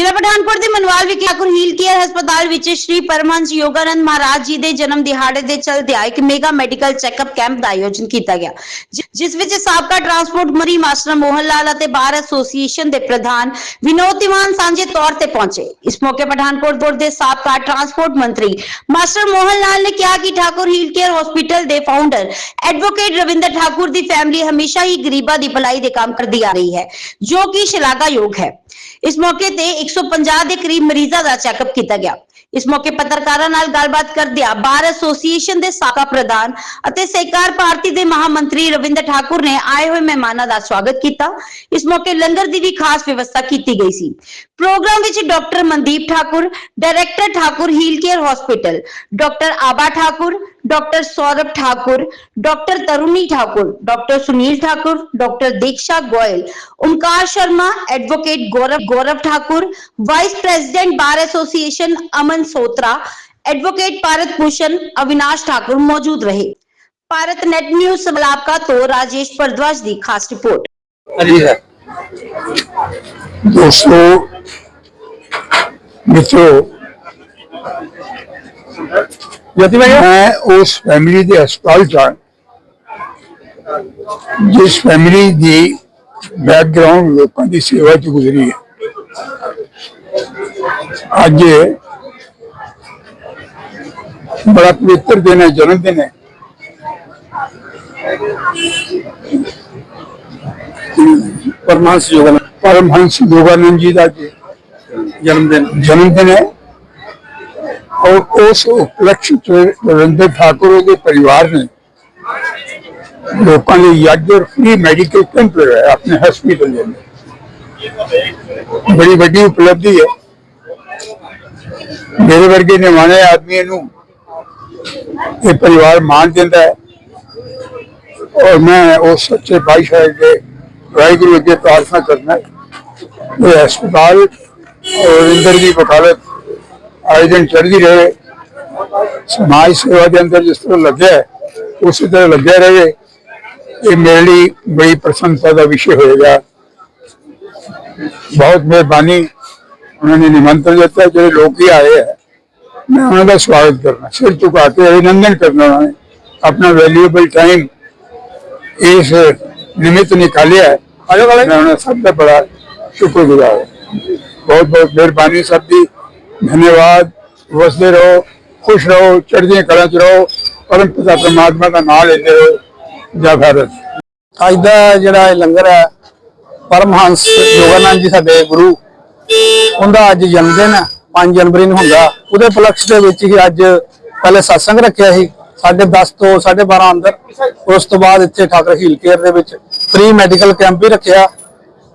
ਜ਼ਿਲ੍ਹਾ ਪਠਾਨਕੋਟ ਦੇ ਮਨਵਾਲ ਵਿਖੇ ਠਾਕੁਰ ਹੀਲ ਕੇਅਰ ਹਸਪਤਾਲ ਵਿੱਚ ਸ਼੍ਰੀ ਪਰਮਹੰਸ ਯੋਗਾਨੰਦ ਮਹਾਰਾਜ ਜੀ ਦੇ ਜਨਮ ਦਿਹਾੜੇ ਦੇ ਚਲਦਿਆਂ ਇੱਕ ਮੇਗਾ ਮੈਡੀਕਲ ਚੈੱਕਅਪ ਕੈਂਪ ਦਾ ਆਯੋਜਨ ਕੀਤਾ ਗਿਆ। ਜਿਸ ਵਿੱਚ ਸਾਬਕਾ ਟਰਾਂਸਪੋਰਟ ਮੰਤਰੀ ਮਾਸਟਰ ਮੋਹਨ ਲਾਲ ਅਤੇ ਬਾਰ ਐਸੋਸੀਏਸ਼ਨ ਦੇ ਪ੍ਰਧਾਨ ਵਿਨੋਦ ਤਿਵਾਨ ਸਾਂਝੇ ਤੌਰ ਤੇ ਪਹੁੰਚੇ। ਇਸ ਮੌਕੇ ਪਠਾਨਕੋਟ ਬੋਰਡ ਦੇ ਸਾਬਕਾ ਟਰਾਂਸਪੋਰਟ ਮੰਤਰੀ ਮਾਸਟਰ ਮੋਹਨ ਲਾਲ ਨੇ ਕਿਹਾ ਕਿ ਠਾਕੁਰ ਹੀਲ ਕੇਅਰ ਹਸਪੀਟਲ ਦੇ ਫਾਊਂਡਰ ਐਡਵੋਕੇਟ ਰਵਿੰਦਰ ਠਾਕੁਰ ਦੀ ਫੈਮਿਲੀ ਹਮੇਸ਼ਾ ਹੀ ਗਰੀਬਾਂ ਦੀ ਭਲਾਈ ਦੇ ਕੰਮ ਕਰਦੀ ਆ ਰਹੀ ਹੈ, ਜੋ ਕਿ ਸ਼ਲਾਘਾਯੋਗ ਹੈ। ਇਸ ਮੌਕੇ ਤੇ 150 ਦੇ ਕਰੀਬ ਮਰੀਜ਼ਾਂ ਦਾ ਚੈੱਕਅਪ ਕੀਤਾ ਗਿਆ। ਇਸ ਮੌਕੇ ਪੱਤਰਕਾਰਾਂ ਨਾਲ ਗੱਲਬਾਤ ਕਰਦਿਆਂ ਬਾਰ ਐਸੋਸੀਏਸ਼ਨ ਦੇ ਸਾਬਕਾ ਪ੍ਰਧਾਨ ਅਤੇ ਸਹਿਕਾਰ ਭਾਰਤੀ ਦੇ ਮਹਾਮੰਤਰੀ ਰਵਿੰਦਰ भूपेंद्र ठाकुर ने आए हुए ਮਹਿਮਾਨਾਂ का स्वागत किया। इस मौके लंगर की भी खास व्यवस्था की गई ਸੀ प्रोग्राम ਵਿੱਚ doctor Mandeep Thakur director Thakur heal care hospital doctor Aba Thakur doctor Saurabh Thakur, doctor Taruni Thakur, doctor Sunil Thakur, doctor Diksha Goyal Omkar Sharma, advocate Gaurav Gaurav Thakur, vice president bar association Aman Sotra, advocate Bharat Bhushan Avinash Thakur मौजूद रहे। Bharat net news ਸਮਲਾਪਕਾ ਤੋਂ ਰਾਜੇਸ਼ ਪਰਦਵਾਜ ਦੀ ਖਾਸ report. ਹਾਂਜੀ sir. ਦੋਸਤੋ ਮਿੱਤਰੋ ਜਤੀ ਮੈਂ ਉਸ family ਦੇ ਹਸਪਤਾਲ ਚ ਜਿਸ ਫੈਮਿਲੀ ਦੀ ਬੈਕਗ੍ਰਾਉਂਡ ਲੋਕਾਂ ਦੀ ਸੇਵਾ ਚ ਗੁਜ਼ਰੀ ਹੈ। ਅੱਜ ਬੜਾ ਪਵਿੱਤਰ ਦਿਨ ਹੈ ਜਨਮ ਦਿਨ ਹੈ। परमांश योगा ਪਰਮਹੰਸ ਯੋਗਾਨੰਦ ਜੀ ਦਾ ਅੱਜ जन्मदिन ਜਨਮ ਦਿਨ ਹੈ ਔਰ ਉਸ ਉਪਲਕਸ਼ ਚ ਰਵਿੰਦਰ ਠਾਕੁਰ ਦੇ ਪਰਿਵਾਰ ਨੇ ਲੋਕਾਂ ਲਈ ਅੱਜ ਔਰ ਫ੍ਰੀ ਮੈਡੀਕਲ ਕੈਂਪ ਲਗਾਇਆ ਆਪਣੇ ਹਸਪੀਟਲ ਦੇ ਅੰਦਰ ਬੜੀ ਵੱਡੀ ਉਪਲਬਧੀ ਹੈ ਮੇਰੇ ਵਰਗੇ ਨਿਮਾਣੇ ਆਦਮੀ ਨੂੰ ਇਹ ਔਰ ਮੈਂ ਉਸ ਸੱਚੇ ਪਾਤਸ਼ਾਹ ਦੇ ਵਾਹਿਗੁਰੂ ਅੱਗੇ ਪ੍ਰਾਰਥਨਾ ਕਰਨਾ ਹੈ ਇਹ ਹਸਪਤਾਲ ਔਰ ਇੰਦਰ ਦੀ ਵਕਾਲਤ ਆਏ ਦਿਨ ਚੜ੍ਹਦੀ ਰਹੇ ਸਮਾਜ ਸੇਵਾ ਦੇ ਅੰਦਰ ਜਿਸ ਤਰ੍ਹਾਂ ਲੱਗਿਆ ਹੈ, ਉਸੇ ਤਰ੍ਹਾਂ ਲੱਗਿਆ ਰਹੇ ਇਹ ਮੇਰੇ ਲਈ ਬੜੀ ਪ੍ਰਸੰਸਾ ਦਾ ਵਿਸ਼ੇ ਹੋਏਗਾ ਬਹੁਤ ਮਿਹਰਬਾਨੀ ਉਹਨਾਂ ਨੇ ਨਿਮੰਤਰਣ ਦਿੱਤਾ ਜਿਹੜੇ ਲੋਕ ਹੀ ਆਏ ਹੈ ਮੈਂ ਉਹਨਾਂ ਦਾ ਸਵਾਗਤ ਕਰਨਾ ਸਿਰ ਝੁਕਾ ਕੇ ਅਭਿਨੰਦਨ ਕਰਨਾ ਉਹਨਾਂ ਨੇ ਆਪਣਾ ਵੈਲਿਊਏਬਲ ਟਾਈਮ ਇਸ ਨਿਮਿਤ ਨਿਕਾਲਿਆ ਅਜੋ ਵਾਲੇ ਮੈਂ ਉਹਨਾਂ ਸਭ ਦਾ ਬੜਾ ਸ਼ੁਕਰਗੁਜ਼ਾਰ ਹਾਂ। ਬਹੁਤ ਬਹੁਤ ਮਿਹਰਬਾਨੀ ਸਭ ਦੀ। ਧੰਨਵਾਦ। ਵਸਦੇ ਰਹੋ, ਖੁਸ਼ ਰਹੋ, ਚੜ੍ਹਦੀਆਂ ਕਲਾਂ 'ਚ ਰਹੋ, ਪਰਮ ਪਿਤਾ ਪਰਮਾਤਮਾ ਦਾ ਨਾਮ ਲੈਂਦੇ ਰਹੋ। ਜੈ ਭਾਰਤ। ਅੱਜ ਦਾ ਜਿਹੜਾ ਇਹ ਲੰਗਰ ਹੈ, ਪਰਮਹੰਸ ਯੋਗਾਨੰਦ ਜੀ ਸਾਡੇ ਗੁਰੂ। ਉਹਦਾ ਅੱਜ ਜਨਮ ਦਿਨ ਹੈ 5 ਜਨਵਰੀ ਨੂੰ ਹੁੰਦਾ। ਉਹਦੇ ਪਲਕਸ਼ ਦੇ ਵਿੱਚ ਹੀ ਅੱਜ ਪਹਿਲੇ ਸਤਸੰਗ ਰੱਖਿਆ ਸੀ। 10:30 ਤੋਂ 12:30 ਅੰਦਰ। ਉਸ ਤੋਂ ਬਾਅਦ ਇੱਥੇ ਠਾਕਰ ਹੀਲ ਕੇਅਰ ਦੇ ਵਿੱਚ ਫ੍ਰੀ ਮੈਡੀਕਲ ਕੈਂਪ ਵੀ ਰੱਖਿਆ।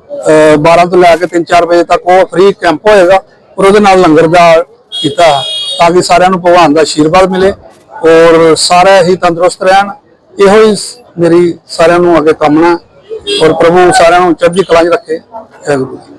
ਅਹ 12 ਤੋਂ ਲੈ ਕੇ 3-4 ਵਜੇ ਤੱਕ ਉਹ ਫ੍ਰੀ ਕੈਂਪ ਹੋਏਗਾ ਔਰ ਉਹਦੇ ਨਾਲ ਲੰਗਰ ਦਾ ਕੀਤਾ ਤਾਂ ਕਿ ਸਾਰਿਆਂ ਨੂੰ ਭਗਵਾਨ ਦਾ ਆਸ਼ੀਰਵਾਦ ਮਿਲੇ ਔਰ ਸਾਰੇ ਹੀ ਤੰਦਰੁਸਤ ਰਹਿਣ। ਇਹੋ ਹੀ ਮੇਰੀ ਸਾਰਿਆਂ ਨੂੰ ਅੱਗੇ ਕਾਮਨਾ ਔਰ ਪ੍ਰਭੂ ਸਾਰਿਆਂ ਨੂੰ ਚੜ੍ਹਦੀ ਕਲਾ 'ਚ ਰੱਖੇ। ਵਾਹਿਗੁਰੂ ਜੀ